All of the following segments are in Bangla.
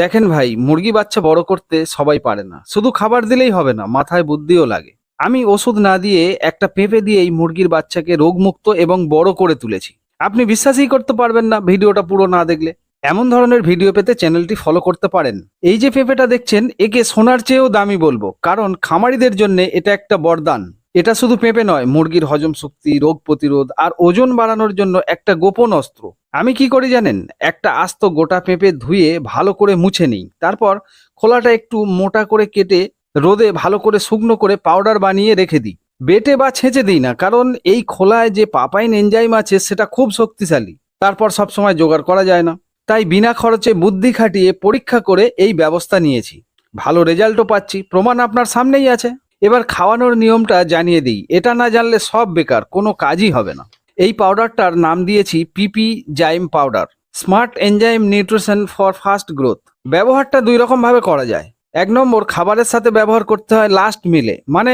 দেখেন ভাই, মুরগি বাচ্চা বড় করতে সবাই পারে না। শুধু খাবার দিলেই হবে না, মাথায় বুদ্ধিও লাগে। আমি ওষুধ না দিয়ে একটা পেঁপে দিয়েই মুরগির বাচ্চাকে রোগমুক্ত এবং বড় করে তুলেছি। আপনি বিশ্বাসই করতে পারবেন না ভিডিওটা পুরো না দেখলে। এমন ধরনের ভিডিও পেতে চ্যানেলটি ফলো করতে পারেন। এই যে পেঁপেটা দেখছেন, একে সোনার চেয়েও দামি বলব, কারণ খামারিদের জন্য এটা একটা বরদান। এটা শুধু পেঁপে নয়, মুরগির হজম শক্তি, রোগ প্রতিরোধ আর ওজন বাড়ানোর জন্য একটা গোপন অস্ত্র। আমি কি করি জানেন? একটা আস্ত গোটা পেঁপে ধুয়ে ভালো করে মুছে নিই। তারপর খোলাটা একটু মোটা করে কেটে রোদে ভালো করে শুকনো করে পাউডার বানিয়ে রেখে দিই। বেটে বা ছেঁচে দিই না, কারণ এই খোলায় যে পাপাইন এনজাইম আছে সেটা খুব শক্তিশালী। তারপর সবসময় জোগাড় করা যায় না। তাই বিনা খরচে বুদ্ধি খাটিয়ে পরীক্ষা করে এই ব্যবস্থা নিয়েছি। ভালো রেজাল্টও পাচ্ছি। প্রমাণ আপনার সামনেই আছে। এবার খাওয়ানোর নিয়মটা জানিয়ে দিই। এটা না জানলে সব বেকার, কোনো কাজই হবে না। এই পাউডারটার নাম দিয়েছি PP zyme powder smart enzyme nutrition for fast growth ব্যবহারটা দুই রকম ভাবে করা যায়। এক নম্বর, খাবারের সাথে ব্যবহার করতে হয় লাস্ট মিলে মানে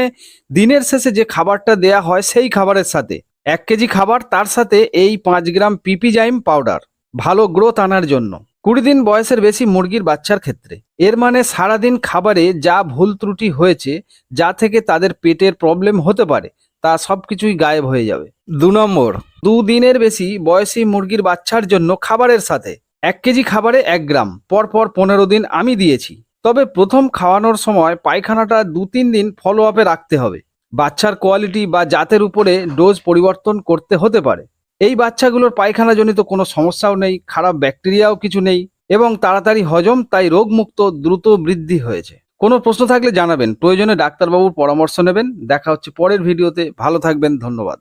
দিনের শেষে যে খাবারটা দেয়া হয় সেই খাবারের সাথে। এক কেজি খাবার তার সাথে এই পাঁচ গ্রাম পিপি জাইম পাউডার ভালো গ্রোথ আনার জন্য। কুড়ি দিন বয়সের বেশি মুরগির বাচ্চার ক্ষেত্রে। এর মানে সারাদিন খাবারে যা ভুল ত্রুটি হয়েছে, যা থেকে তাদের পেটের প্রবলেম হতে পারে তা সব কিছুই গায়েব হয়ে যাবে। দু নম্বর, দুদিনের বেশি বয়সী মুরগির বাচ্চার জন্য খাবারের সাথে এক কেজি খাবারে এক গ্রাম, পরপর পনেরো দিন আমি দিয়েছি। তবে প্রথম খাওয়ানোর সময় পায়খানাটা দু তিন দিন ফলো আপে রাখতে হবে। বাচ্চার কোয়ালিটি বা জাতের উপরে ডোজ পরিবর্তন করতে হতে পারে। এই বাচ্চাগুলোর পায়খানাজনিত কোনো সমস্যাও নেই, খারাপ ব্যাকটেরিয়াও কিছু নেই এবং তাড়াতাড়ি হজম, তাই রোগমুক্ত দ্রুত বৃদ্ধি হয়েছে। কোনো প্রশ্ন থাকলে জানাবেন। প্রয়োজনে ডাক্তারবাবুর পরামর্শ নেবেন। দেখা হচ্ছে পরের ভিডিওতে। ভালো থাকবেন। ধন্যবাদ।